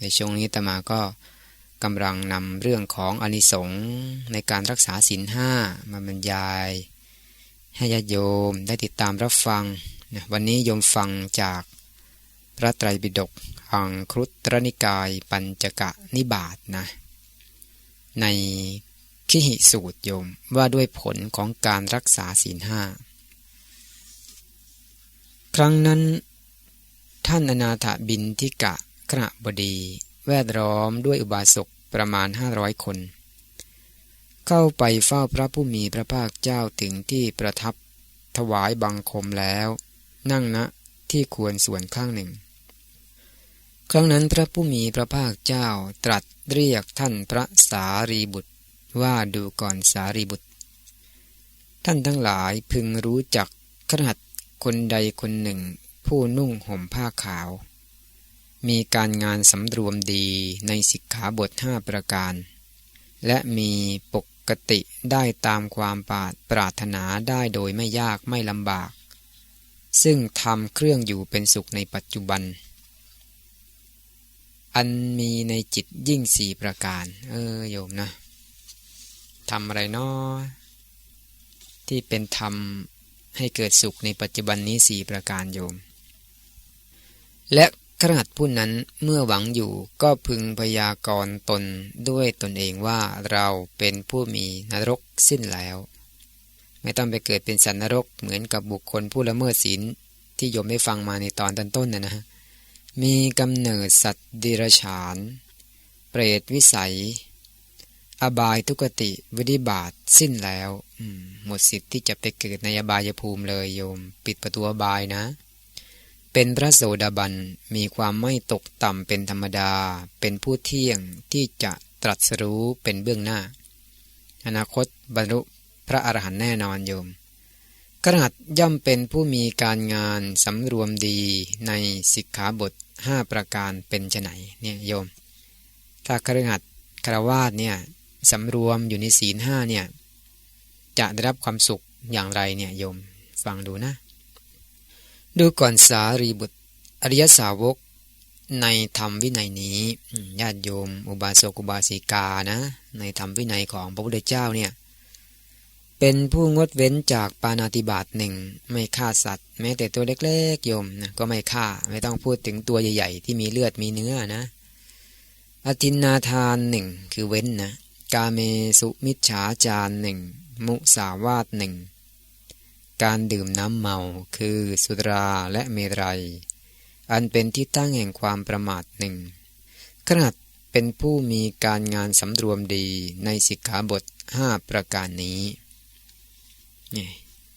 ในช่วงนี้ตมาก็กำลังนำเรื่องของอนิสงส์ในการรักษาศีลห้ามาบรรยาย ให้ญาติโยมได้ติดตามรับฟัง วันนี้โยมฟังจากพระไตรปิฎกอังครุตรนิกายปัญจกะนิบาตนะ ในขิหิสูตรโยมว่าด้วยผลของการรักษาศีลห้าครั้งนั้นท่านอนาถบินทิกะ ขณะบดีแวดล้อมด้วยอุบาสกประมาณห้าร้อยคน เข้าไปเฝ้าพระผู้มีพระภาคเจ้าถึงที่ประทับถวายบังคมแล้ว นั่งณนะที่ควรส่วนข้างหนึ่ง ครั้งนั้นพระผู้มีพระภาคเจ้าตรัสเรียกท่านพระสารีบุตรว่าดูก่อนสารีบุตร ท่านทั้งหลายพึงรู้จักขนาดคนใดคนหนึ่ง ผู้นุ่งห่มผ้าขาว มีการงานสำรวมดีในสิกขาบทห้าประการ และมีปกติได้ตามความปาปรารถนาได้โดยไม่ยากไม่ลำบาก ซึ่งทำเครื่องอยู่เป็นสุขในปัจจุบัน อันมีในจิตยิ่งสี่ประการ เออโยมนะทำอะไรนาะที่เป็นธรรมให้เกิดสุขในปัจจุบันนี้สี่ประการโยม และ ขนาดผู้นั้นเมื่อหวังอยู่ก็พึงพยากรณ์ตนด้วยตนเองว่าเราเป็นผู้มีนรกสิ้นแล้ว ไม่ต้องไปเกิดเป็นสันนรกเหมือนกับบุคคลผู้ละเมิดศีลที่โยมได้ฟังมาในตอนต้นๆนะนะ มีกำเนิดสัตว์ดิรฉาน เปรตวิสัย อบายทุกติวิธิบาทสิ้นแล้วหมดสิทธิ์ที่จะไปเกิดในอบายภูมิเลยโยม ปิดประตูอบายนะ เป็นพระโสดาบันมีความไม่ตกต่ำเป็นธรรมดา เป็นผู้เที่ยงที่จะตรัสรู้เป็นเบื้องหน้า อนาคตบรรลุพระอรหันต์แน่นอนโยมขนาดย่อมเป็นผู้มีการงานสำรวมดีในสิกขาบทห้าประการเป็นไนเนี่ยโยม ถ้าครหัดคารวาสเนี่ยสำรวมอยู่ในศีลห้าเนี่ยจะได้รับความสุขอย่างไรเนี่ยโยม ฟังดูนะ ดูก่อนสารีบุตร อริยสาวก ในธรรมวินัยนี้ญาติโยม อุบาสกอุบาสิกานะ ในธรรมวินัยของพระพุทธเจ้าเนี่ย เป็นผู้งดเว้นจากปานาติบาตหนึ่งไม่ฆ่าสัตว์ แม้แต่ตัวเล็กๆโยมนะก็ไม่ฆ่า ไม่ต้องพูดถึงตัวใหญ่ๆ ที่มีเลือดมีเนื้อนะ อตินนาทานหนึ่งคือเว้นนะ กาเมสุมิจฉาจารหนึ่งมุสาวาตหนึ่ง การดื่มน้ำเมาคือสุราและเมรัย อันเป็นที่ตั้งแห่งความประมาทหนึ่ง ขนาดเป็นผู้มีการงานสำรวมดีในสิกขาบทห้าประการนี้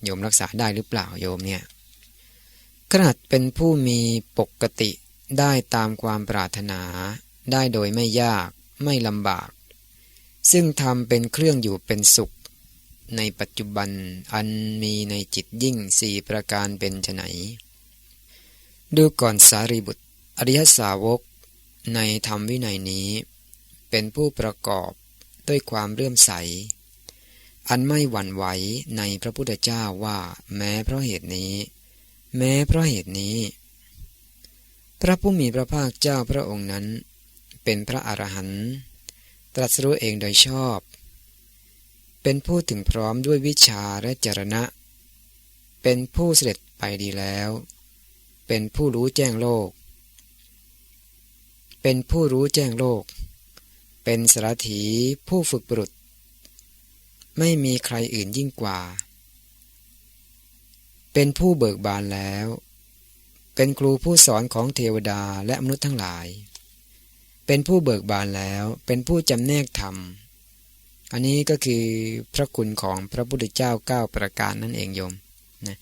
โยมรักษาได้หรือเปล่าโยมเนี่ยขนาดเป็นผู้มีปกติได้ตามความปรารถนา ได้โดยไม่ยากไม่ลำบาก ซึ่งทำเป็นเครื่องอยู่เป็นสุข ในปัจจุบันอันมีในจิตยิ่งสี่ประการเป็นไนดูก่อนสารีบุตร อริยสาวก ในธรรมวินัยนี้ เป็นผู้ประกอบด้วยความเรื่อมใส อันไม่หวั่นไหวในพระพุทธเจ้าว่า แม้เพราะเหตุนี้ แม้เพราะเหตุนี้ พระผู้มีพระภาคเจ้าพระองค์นั้น เป็นพระอรหันต์ตรัสรู้เองโดยชอบ เป็นผู้ถึงพร้อมด้วยวิชาและจรณะ เป็นผู้เสด็จไปดีแล้ว เป็นผู้รู้แจ้งโลก เป็นผู้รู้แจ้งโลก เป็นสารถีผู้ฝึกบุรุษ ไม่มีใครอื่นยิ่งกว่า เป็นผู้เบิกบานแล้ว เป็นครูผู้สอนของเทวดาและมนุษย์ทั้งหลาย เป็นผู้เบิกบานแล้ว เป็นผู้จำแนกธรรม อันนี้ก็คือพระคุณของพระพุทธเจ้าเก้าประการนั่นเองโยมนะ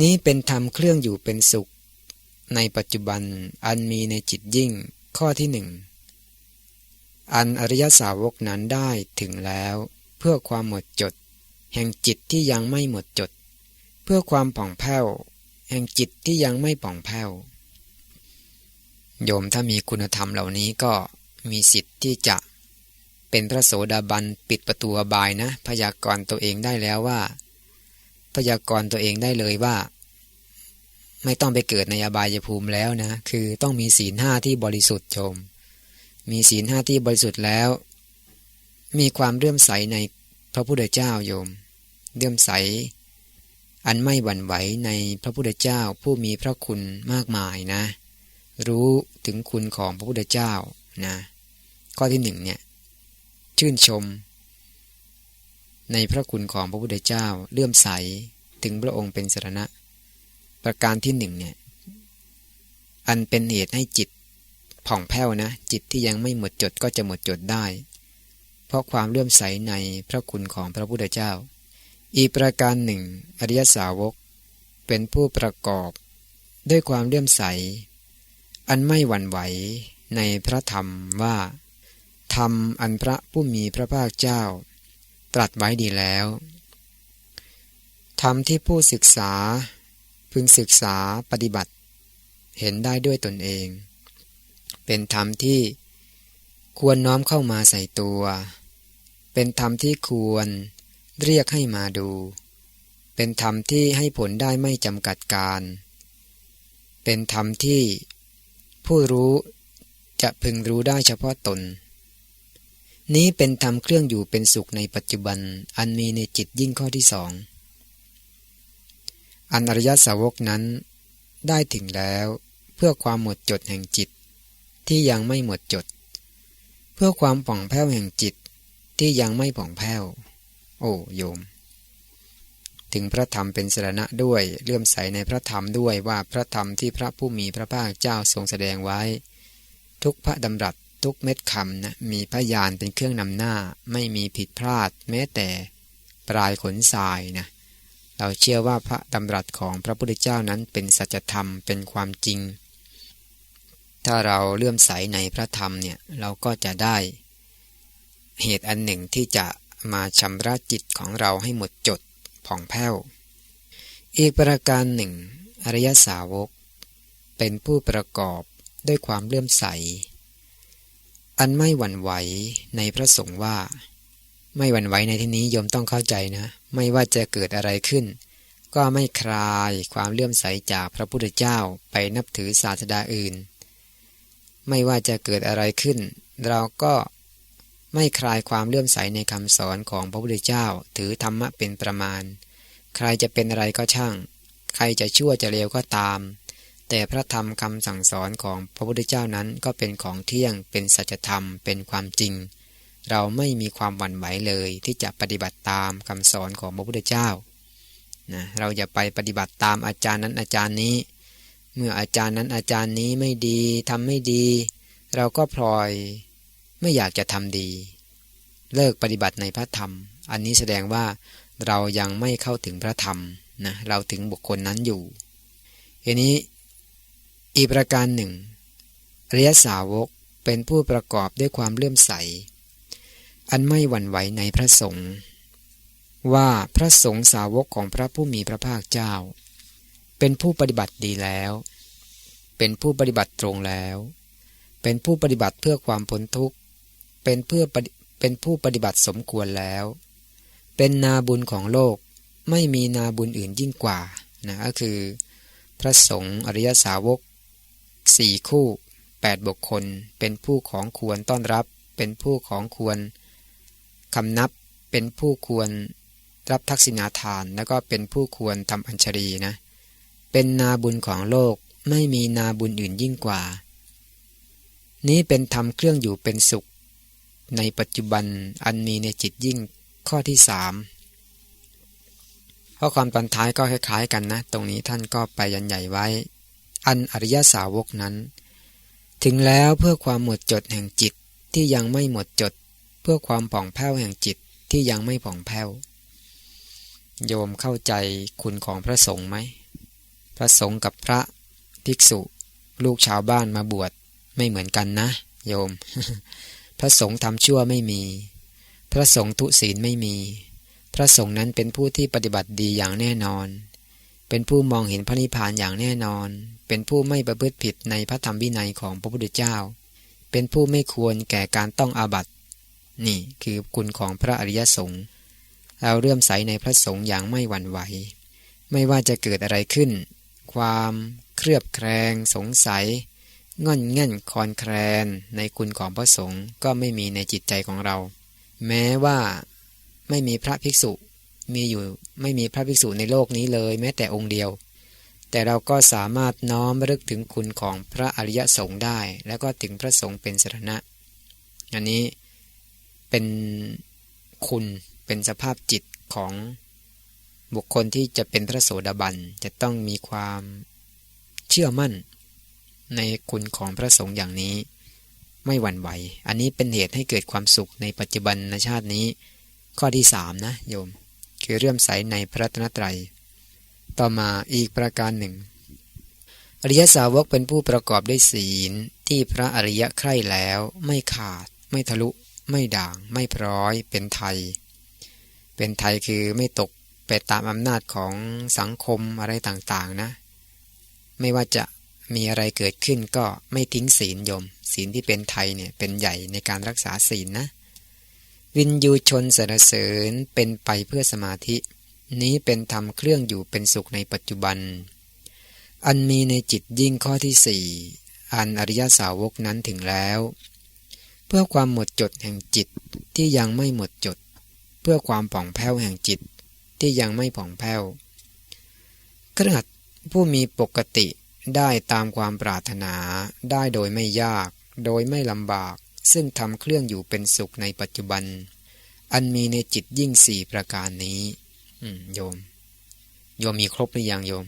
นี้เป็นธรรมเครื่องอยู่เป็นสุข ในปัจจุบันอันมีในจิตยิ่งข้อที่หนึ่งอันอริยสาวกนั้นได้ถึงแล้วเพื่อความหมดจด แห่งจิตที่ยังไม่หมดจด เพื่อความผ่องแผ้ว แห่งจิตที่ยังไม่ผ่องแผ้ว โยมถ้ามีคุณธรรมเหล่านี้ก็มีสิทธิ์ที่จะ เป็นพระโสดาบันปิดประตูบายนะ พยากรณ์ตัวเองได้แล้วว่า พยากรณ์ตัวเองได้เลยว่า ไม่ต้องไปเกิดในอบายภูมิแล้วนะ คือต้องมีศีลห้าที่บริสุทธิ์โยมมีศีลห้าที่บริสุทธิ์แล้ว มีความเลื่อมใสในพระพุทธเจ้าโยมเลื่อมใส อันไม่หวั่นไหวในพระพุทธเจ้าผู้มีพระคุณมากมายนะ รู้ถึงคุณของพระพุทธเจ้านะ ข้อที่หนึ่งเนี่ย ชื่นชม ในพระคุณของพระพุทธเจ้าเลื่อมใสถึงพระองค์เป็นสรณะ ประการที่หนึ่งเนี่ย อันเป็นเหตุให้จิตผ่องแผ้วนะ จิตที่ยังไม่หมดจดก็จะหมดจดได้ เพราะความเลื่อมใสในพระคุณของพระพุทธเจ้า อีกประการหนึ่ง อริยสาวก เป็นผู้ประกอบ ด้วยความเลื่อมใส อันไม่หวั่นไหวในพระธรรมว่า ธรรมอันพระผู้มีพระภาคเจ้า ตรัสไว้ดีแล้ว ธรรมที่ผู้ศึกษา พึงศึกษาปฏิบัติ เห็นได้ด้วยตนเอง เป็นธรรมที่ควรน้อมเข้ามาใส่ตัว เป็นธรรมที่ควรเรียกให้มาดู เป็นธรรมที่ให้ผลได้ไม่จำกัดการ เป็นธรรมที่ผู้รู้จะพึงรู้ได้เฉพาะตน นี้เป็นธรรมเครื่องอยู่เป็นสุขในปัจจุบัน อันมีในจิตยิ่งข้อที่สองอันอริยสาวกนั้นได้ถึงแล้วเพื่อความหมดจดแห่งจิต ที่ยังไม่หมดจด เพื่อความผ่องแผ้วแห่งจิต ที่ยังไม่ผ่องแผ้ว โอ้โยม ถึงพระธรรมเป็นสรณะด้วยเลื่อมใสในพระธรรมด้วยว่าพระธรรมที่พระผู้มีพระภาคเจ้าทรงแสดงไว้ ทุกพระดำรัส ทุกเม็ดคำนะมีพยานเป็นเครื่องนำหน้า ไม่มีผิดพลาดแม้แต่ปลายขนทรายนะเราเชื่อว่าพระดำรัสของพระพุทธเจ้านั้นเป็นสัจธรรมเป็นความจริง ถ้าเราเลื่อมใสในพระธรรมเนี่ยเราก็จะได้ เหตุอันหนึ่งที่จะมาชำระจิตของเราให้หมดจดผ่องแผ้ว อีกประการหนึ่ง อริยสาวก เป็นผู้ประกอบด้วยความเลื่อมใส อันไม่หวั่นไหวในพระสงฆ์ว่า ไม่หวั่นไหวในที่นี้โยมต้องเข้าใจนะ ไม่ว่าจะเกิดอะไรขึ้น ก็ไม่คลายความเลื่อมใสจากพระพุทธเจ้าไปนับถือศาสดาอื่น ไม่ว่าจะเกิดอะไรขึ้น เราก็ไม่คลายความเลื่อมใสในคำสอนของพระพุทธเจ้า ถือธรรมะเป็นประมาณ ใครจะเป็นอะไรก็ช่าง ใครจะชั่วจะเลวก็ตาม แต่พระธรรมคำสั่งสอนของพระพุทธเจ้านั้นก็เป็นของเที่ยง เป็นสัจธรรม เป็นความจริง เราไม่มีความหวั่นไหวเลยที่จะปฏิบัติตามคำสอนของพระพุทธเจ้านะเราอย่าไปปฏิบัติตามอาจารย์นั้นอาจารย์นี้ เมื่ออาจารย์นั้นอาจารย์นี้ไม่ดีทำไม่ดี เราก็พลอยไม่อยากจะทำดี เลิกปฏิบัติในพระธรรม อันนี้แสดงว่าเรายังไม่เข้าถึงพระธรรมนะเราถึงบุคคลนั้นอยู่อันนี้ อีกประการหนึ่งเรียสาวกเป็นผู้ประกอบด้วยความเลื่อมใส อันไม่หวั่นไหวในพระสงฆ์ว่าพระสงฆ์สาวกของพระผู้มีพระภาคเจ้า เป็นผู้ปฏิบัติดีแล้ว เป็นผู้ปฏิบัติตรงแล้ว เป็นผู้ปฏิบัติเพื่อความพ้นทุกข์ เป็นเพื่อเป็นผู้ปฏิบัติสมควรแล้ว เป็นนาบุญของโลกไม่มีนาบุญอื่นยิ่งกว่านะก็คือ พระสงฆ์อริยสาวก สี่คู่แปดบุคคล เป็นผู้ของควรต้อนรับ เป็นผู้ของควรคำนับ เป็นผู้ควรรับทักษิณาทาน แล้วก็เป็นผู้ควรทำอัญชรีนะ เป็นนาบุญของโลก ไม่มีนาบุญอื่นยิ่งกว่า นี้เป็นธรรมเครื่องอยู่เป็นสุข ในปัจจุบันอันมีในจิตยิ่งข้อที่สามข้อความตอนท้ายก็คล้ายๆกันนะ ตรงนี้ท่านก็ไปยันใหญ่ไว้ อันอริยสาวกนั้น ถึงแล้วเพื่อความหมดจดแห่งจิตที่ยังไม่หมดจด เพื่อความผ่องแผ้วแห่งจิตที่ยังไม่ผ่องแผ้ว โยมเข้าใจคุณของพระสงฆ์ไหม พระสงฆ์กับพระภิกษุ ลูกชาวบ้านมาบวชไม่เหมือนกันนะ โยม พระสงฆ์ทำชั่วไม่มี พระสงฆ์ทุศีลไม่มี พระสงฆ์นั้นเป็นผู้ที่ปฏิบัติดีอย่างแน่นอน เป็นผู้มองเห็นพระนิพพานอย่างแน่นอน เป็นผู้ไม่ประพฤติผิดในพระธรรมวินัยของพระพุทธเจ้า เป็นผู้ไม่ควรแก่การต้องอาบัติ นี่คือคุณของพระอริยสงฆ์เราเรื่มใสในพระสงฆ์อย่างไม่หวั่นไหว ไม่ว่าจะเกิดอะไรขึ้น ความเครือบแคลงสงสัยง่อนเง่นคอนแคลนในคุณของพระสงฆ์ก็ไม่มีในจิตใจของเรา แม้ว่าไม่มีพระภิกษุ มีอยู่ไม่มีพระภิกษุในโลกนี้เลยแม้แต่องค์เดียว แต่เราก็สามารถน้อมรึกถึงคุณของพระอริยสงฆ์ได้ แล้วก็ถึงพระสงฆ์เป็นสรณะ อันนี้เป็นคุณเป็นสภาพจิตของบุคคลที่จะเป็นพระโสดาบันจะต้องมีความเชื่อมั่นในคุณของพระสงฆ์อย่างนี้ไม่หวั่นไหว อันนี้เป็นเหตุให้เกิดความสุขในปัจจุบันในชาตินี้ ข้อที่สามนะโยม คือเรื่มใสในพระตนตรัย ต่อมาอีกประการหนึ่ง อริยสาวกเป็นผู้ประกอบด้วยศีลที่พระอริยะใคร่แล้วไม่ขาด ไม่ทะลุ ไม่ด่าง ไม่พร้อย เป็นไทย เป็นไทยคือไม่ตกไปตามอำนาจของสังคมอะไรต่างๆนะ ไม่ว่าจะมีอะไรเกิดขึ้นก็ไม่ทิ้งศีลยม ศีลที่เป็นไทยเนี่ยเป็นใหญ่ในการรักษาศีลนะ วินยูชนสรรเสริญเป็นไปเพื่อสมาธิ นี้เป็นธรรมเครื่องอยู่เป็นสุขในปัจจุบัน อันมีในจิตยิ่งข้อที่สี่อันอริยสาวกนั้นถึงแล้ว เพื่อความหมดจดแห่งจิตที่ยังไม่หมดจด เพื่อความผ่องแผ้วแห่งจิตที่ยังไม่ผ่องแผ้วขนาดผู้มีปกติได้ตามความปรารถนาได้โดยไม่ยาก โดยไม่ลำบาก ซึ่งทำเครื่องอยู่เป็นสุขในปัจจุบัน อันมีในจิตยิ่งสี่ประการนี้โยม โยมมีครบหรือยังโยม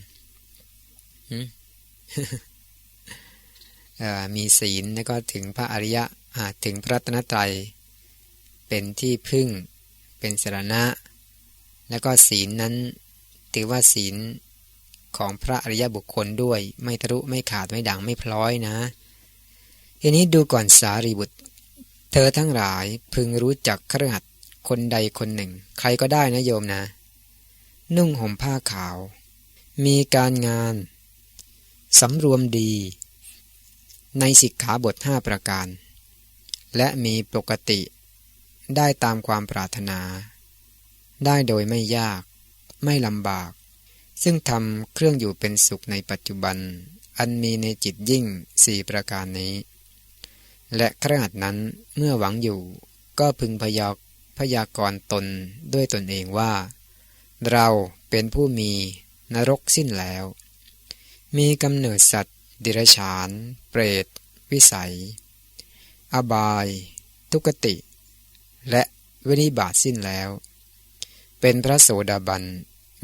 มีศีลแล้วก็ถึงพระอริยะถึงพระตนตรัย เป็นที่พึ่ง เป็นสรณะ แล้วก็ศีลนั้น ถือว่าศีลของพระอริยบุคคลด้วย ไม่ทะลุไม่ขาดไม่ด่างไม่พลอยนะทีนี้ดูก่อนสารีบุตร เธอทั้งหลายพึงรู้จักครหัสคนใดคนหนึ่ง ใครก็ได้นะโยมนะ นุ่งห่มผ้าขาว มีการงานสำรวมดี ในสิกขาบทห้าประการ และมีปกติ ได้ตามความปรารถนา ได้โดยไม่ยาก ไม่ลำบาก ซึ่งทำเครื่องอยู่เป็นสุขในปัจจุบัน อันมีในจิตยิ่งสี่ประการนี้ และขนาดนั้นเมื่อหวังอยู่ก็พึงพยากพยากรตนด้วยตนเองว่า เราเป็นผู้มีนรกสิ้นแล้ว มีกำเนิดสัตว์ดิรฉาน เปรต วิสัย อบาย ทุกติ และวินิบาตสิ้นแล้ว เป็นพระโสดาบัน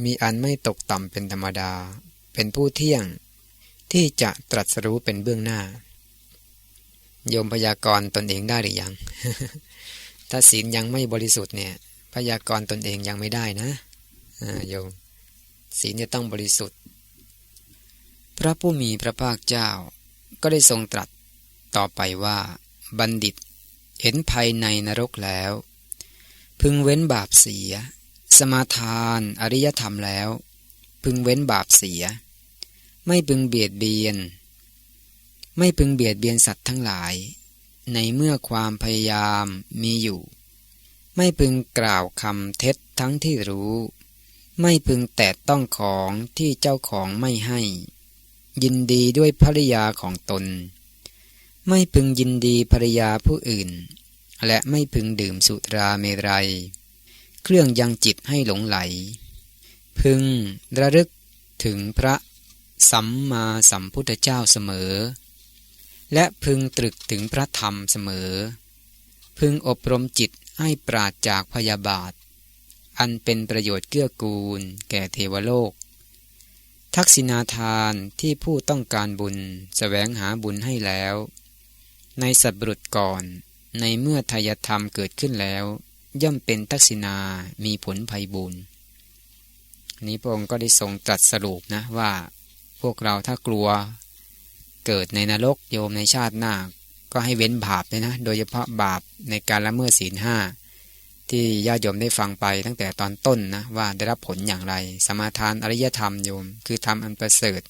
มีอันไม่ตกต่ำเป็นธรรมดา เป็นผู้เที่ยง ที่จะตรัสรู้เป็นเบื้องหน้า โยมพยากรณ์ตนเองได้หรือยัง ถ้าศีลยังไม่บริสุทธิ์เนี่ย พยากรณ์ตนเองยังไม่ได้นะโยมศีลจะต้องบริสุทธิ์ พระผู้มีพระภาคเจ้า ก็ได้ทรงตรัสต่อไปว่า บัณฑิตเห็นภายในนรกแล้ว พึงเว้นบาปเสีย สมาทานอริยธรรมแล้ว พึงเว้นบาปเสีย ไม่พึงเบียดเบียน ไม่พึงเบียดเบียนสัตว์ทั้งหลาย ในเมื่อความพยายามมีอยู่ ไม่พึงกล่าวคำเท็จทั้งที่รู้ ไม่พึงแตะต้องของที่เจ้าของไม่ให้ ยินดีด้วยภริยาของตน ไม่พึงยินดีภริยาผู้อื่น และไม่พึงดื่มสุราเมรัย เครื่องยังจิตให้หลงไหล พึงระลึกถึงพระสัมมาสัมพุทธเจ้าเสมอ และพึงตรึกถึงพระธรรมเสมอ พึงอบรมจิตให้ปราดจากพยาบาท อันเป็นประโยชน์เกื้อกูล แก่เทวโลก ทักษิณาทานที่ผู้ต้องการบุญสแสวงหาบุญให้แล้ว ในสัตบุรุษก่อน ในเมื่อทายธรรมเกิดขึ้นแล้ว ย่อมเป็นทักษิณามีผลภัยบุญนี้พระองค์ก็ได้ทรงตรัสสรุปนะว่า พวกเราถ้ากลัว เกิดในนรกโยมในชาติหน้า ก็ให้เว้นบาปเลยนะ โดยเฉพาะบาปในการละเมิดศีลห้าที่ญาติโยมได้ฟังไปตั้งแต่ตอนต้นนะว่าได้รับผลอย่างไร สมาทานอริยธรรมโยม คือทำอันประเสริฐ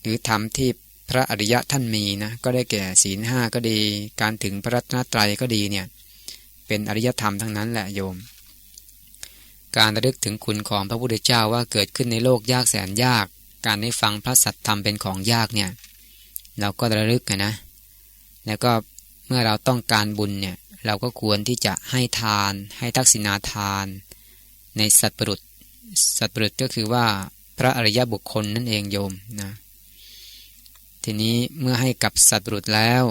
หรือทำที่พระอริยะท่านมีนะก็ได้แก่ศีลห้าก็ดี การถึงพระรัตนตรัยก็ดีเนี่ยเป็นอริยธรรมทั้งนั้นแหละโยม การระลึกถึงคุณของพระพุทธเจ้าว่าเกิดขึ้นในโลกยากแสนยาก การได้ฟังพระสัตธรรมเป็นของยากเนี่ย เราก็ระลึกนะ แล้วก็เมื่อเราต้องการบุญเนี่ย เราก็ควรที่จะให้ทาน ให้ทักษิณาทาน ในสัตว์ปรุษสัตว์ปรุษก็คือว่าพระอริยบุคคลนั่นเองโยมนะ ทีนี้เมื่อให้กับสัตว์ปรุษแล้ว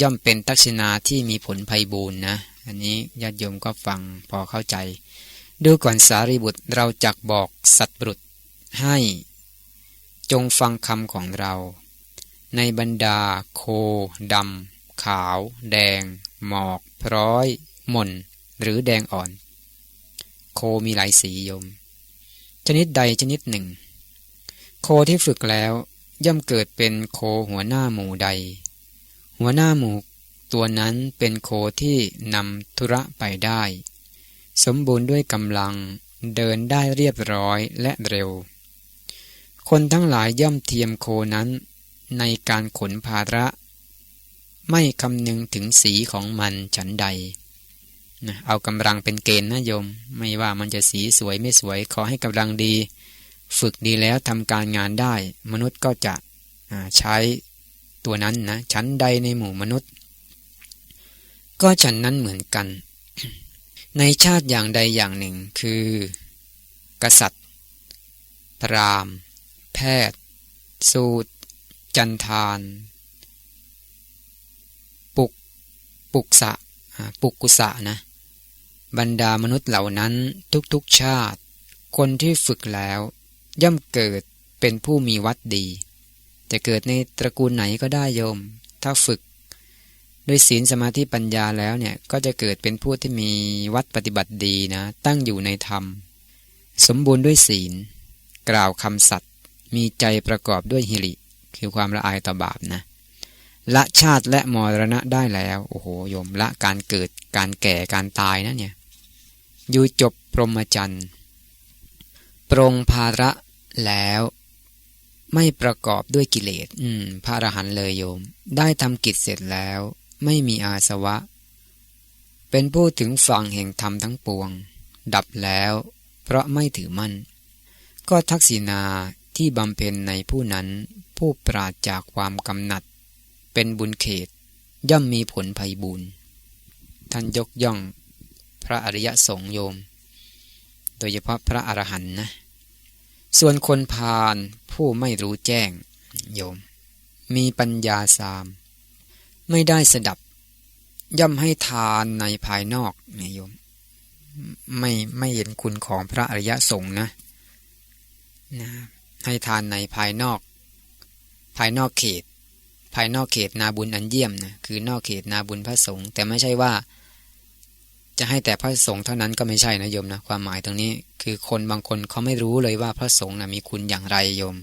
ย่อมเป็นทักษิณาที่มีผลภัยบูรณ์นะ อันนี้ญาติโยมก็ฟังพอเข้าใจ ดูก่อนสารีบุตรเราจักบอกสัตว์ปรุษให้ จงฟังคำของเรา ในบรรดาโคดำขาว แดง หมอก พร้อย หม่น หรือแดงอ่อน โคมีหลายสีโยม ชนิดใดชนิดหนึ่ง โคที่ฝึกแล้วย่อมเกิดเป็นโคหัวหน้าหมู่ใด หัวหน้าหมู่ตัวนั้นเป็นโคที่นำธุระไปได้ สมบูรณ์ด้วยกำลังเดินได้เรียบร้อยและเร็ว คนทั้งหลายย่อมเทียมโคนั้น ในการขนภาระ ไม่คำนึงถึงสีของมันฉันใดนะเอากำลังเป็นเกณฑ์นะโยม ไม่ว่ามันจะสีสวยไม่สวย ขอให้กำลังดี ฝึกดีแล้วทำการงานได้ มนุษย์ก็จะใช้ตัวนั้นนะชั้นใดในหมู่มนุษย์ ก็ฉันนั้นเหมือนกัน ในชาติอย่างใดอย่างหนึ่งคือ กษัตริย์พรามแพทย์ สูตร จันทาน ปุก ปุกสะ ปุกกุสะนะ บรรดามนุษย์เหล่านั้นทุกๆชาติ คนที่ฝึกแล้ว ย่อมเกิดเป็นผู้มีวัดดี จะเกิดในตระกูลไหนก็ได้โยม ถ้าฝึก ด้วยศีลสมาธิปัญญาแล้วเนี่ย ก็จะเกิดเป็นผู้ที่มีวัดปฏิบัติดีนะ ตั้งอยู่ในธรรม สมบูรณ์ด้วยศีล กล่าวคำสัตย์มีใจประกอบด้วยหิริ คือความละอายต่อบาปนะ ละชาติและมรณะได้แล้ว โอ้โหโยมละการเกิดการแก่การตายนะเนี่ย อยู่จบพรหมจรรย์ปรงภาระแล้วไม่ประกอบด้วยกิเลส อืม พระอรหันต์เลยโยม ได้ทำกิจเสร็จแล้ว ไม่มีอาสวะ เป็นผู้ถึงฝั่งแห่งธรรมทั้งปวง ดับแล้ว เพราะไม่ถือมั่น ก็ทักษิณา ที่บำเพ็ญในผู้นั้นผู้ปราดจากความกำหนัด เป็นบุญเขตย่อมมีผลภัยบุญท่านยกย่องพระอริยสงฆ์โยม โดยเฉพาะพระอรหันต์นะ ส่วนคนพาลผู้ไม่รู้แจ้งโยม มีปัญญาสาม ไม่ได้สดับ ย่อมให้ทานในภายนอกนโยม ไม่ไม่เห็นคุณของพระอริยสงฆ์นะนะ ให้ทานในภายนอก ภายนอกเขต ภายนอกเขตนาบุญอันเยี่ยมนะคือนอกเขตนาบุญพระสงฆ์แต่ไม่ใช่ว่า จะให้แต่พระสงฆ์เท่านั้นก็ไม่ใช่นะโยมนะความหมายตรงนี้ คือคนบางคนเขาไม่รู้เลยว่าพระสงฆ์นะมีคุณอย่างไรโยม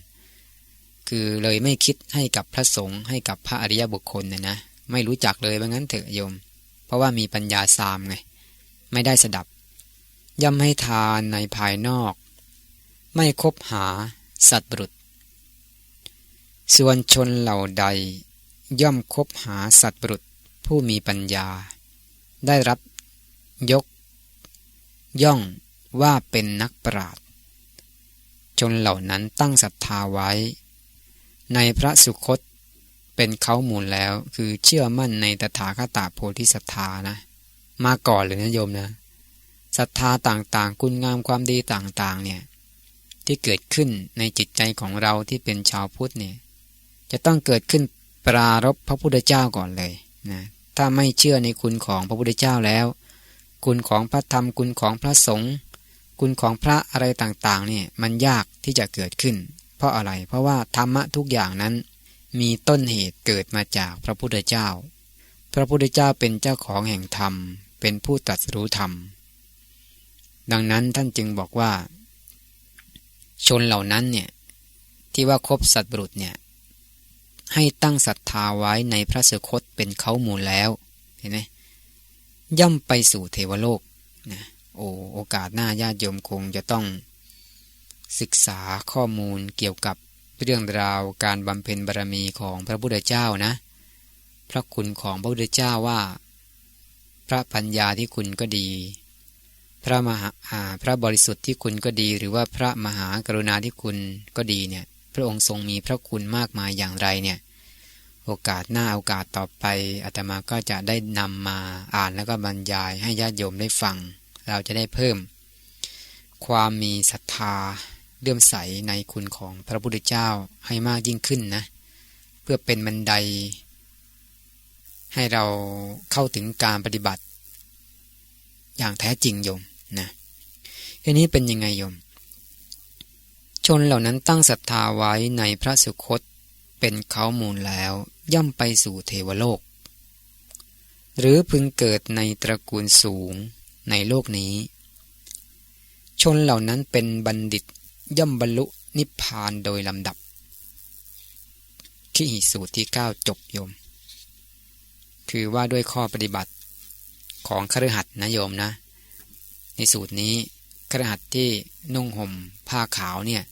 คือเลยไม่คิดให้กับพระสงฆ์ให้กับพระอริยบุคคลเนี่ยนะไม่รู้จักเลยว่างั้นเถอะโยม เพราะว่ามีปัญญาสามไงไม่ได้สดับย่อมให้ทานในภายนอก ไม่คบหา สัตว์บุตรส่วนชนเหล่าใดย่อมคบหาสัตว์บุตรผู้มีปัญญา ได้รับยก ย่องว่าเป็นนักปราชญ์จนเหล่านั้นตั้งศรัทธาไว้ ในพระสุคตเป็นเขาหมูลแล้วคือเชื่อมั่นในตถาคตาโพธิศรัทธานะ มาก่อนเลยนะโยมนะศรัทธาต่างๆ คุณงามความดีต่างๆ เนี่ย ที่เกิดขึ้นในจิตใจของเราที่เป็นชาวพุทธเนี่ยจะต้องเกิดขึ้นปรารบพระพุทธเจ้าก่อนเลยนะถ้าไม่เชื่อในคุณของพระพุทธเจ้าแล้ว คุณของพระธรรมคุณของพระสงฆ์คุณของพระอะไรต่างๆเนี่ยมันยากที่จะเกิดขึ้น เพราะอะไรเพราะว่าธรรมะทุกอย่างนั้น มีต้นเหตุเกิดมาจากพระพุทธเจ้า พระพุทธเจ้าเป็นเจ้าของแห่งธรรม เป็นผู้ตัดรู้ธรรม ดังนั้นท่านจึงบอกว่า ชนเหล่านั้นเนี่ยที่ว่าคบสัตว์บุรุษเนี่ยให้ตั้งศรัทธาไว้ในพระสุคตเป็นเขาหมูลแล้วเห็นไหมย่ำไปสู่เทวโลกนะโอ้โอกาสหน้าญาติโยมคงจะต้องศึกษาข้อมูลเกี่ยวกับเรื่องราวการบำเพ็ญบารมีของพระพุทธเจ้านะ พระคุณของพระพุทธเจ้าว่า พระปัญญาที่คุณก็ดี พระมหาพระบริสุทธิ์ที่คุณก็ดี หรือว่าพระมหากรุณาที่คุณก็ดีเนี่ย พระองค์ทรงมีพระคุณมากมายอย่างไรเนี่ย โอกาสหน้าโอกาสต่อไปอาตมาก็จะได้นำมาอ่านแล้วก็บรรยายให้ญาติโยมได้ฟัง เราจะได้เพิ่ม ความมีศรัทธาเลื่อมใสในคุณของพระพุทธเจ้าให้มากยิ่งขึ้นนะ เพื่อเป็นบันได ให้เราเข้าถึงการปฏิบัติ อย่างแท้จริงโยม นะทีนี้เป็นยังไงโยม ชนเหล่านั้นตั้งศรัทธาไว้ในพระสุคตเป็นเขามูลแล้วย่อมไปสู่เทวโลก หรือพึงเกิดในตระกูลสูงในโลกนี้ ชนเหล่านั้นเป็นบัณฑิตย่อมบรรลุนิพพานโดยลำดับขีสูตรที่ 9 จบโยม คือว่าด้วยข้อปฏิบัติของครหัสนะโยมนะ ในสูตรนี้ครหัสที่นุ่งห่มผ้าขาวเนี่ย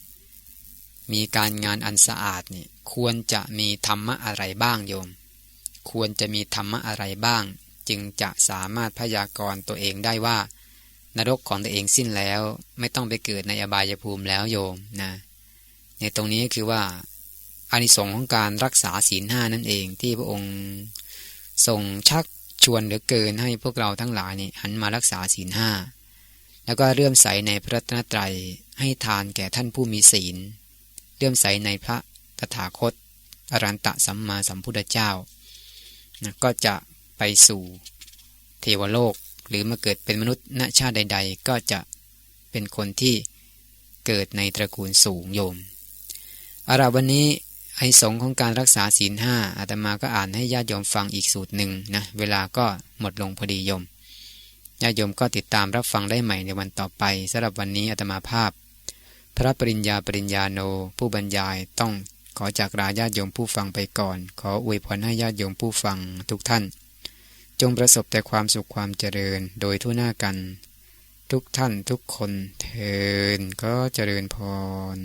มีการงานอันสะอาดเนี่ยควรจะมีธรรมะอะไรบ้างโยม ควรจะมีธรรมะอะไรบ้าง จึงจะสามารถพยากรณ์ตัวเองได้ว่า นรกของตัวเองสิ้นแล้ว ไม่ต้องไปเกิดในอบายภูมิแล้วโยมนะในตรงนี้คือว่าอานิสงส์ของการรักษาศีลห้านั่นเองที่พระองค์ส่งชักชวนเหลือเกินให้พวกเราทั้งหลายนี่หันมารักษาศีลห้า แล้วก็เลื่อมใสในพระตนตรัยให้ทานแก่ท่านผู้มีศีล เลื่อมใสในพระตถาคต อรันตะสัมมาสัมพุทธเจ้านะก็จะไปสู่เทวโลกหรือมาเกิดเป็นมนุษย์ณชาติใด ๆ ก็จะเป็นคนที่เกิดในตระกูลสูงโยมอาราวันนี้ไอสงของการรักษาศีลห้าอาตมาก็อ่านให้ญาติโยมฟังอีกสูตรหนึ่งนะ เวลาก็หมดลงพอดีโยม ญาติโยมก็ติดตามรับฟังได้ใหม่ในวันต่อไปสำหรับวันนี้อาตมาภาพ พระปริญญาปริญญาโน ผู้บรรยายต้องขอจากราญาติโยมผู้ฟังไปก่อน ขออวยพรให้ญาติโยมผู้ฟังทุกท่าน จงประสบแต่ความสุขความเจริญโดยทั่วหน้ากัน ทุกท่านทุกคนเทินก็เจริญพร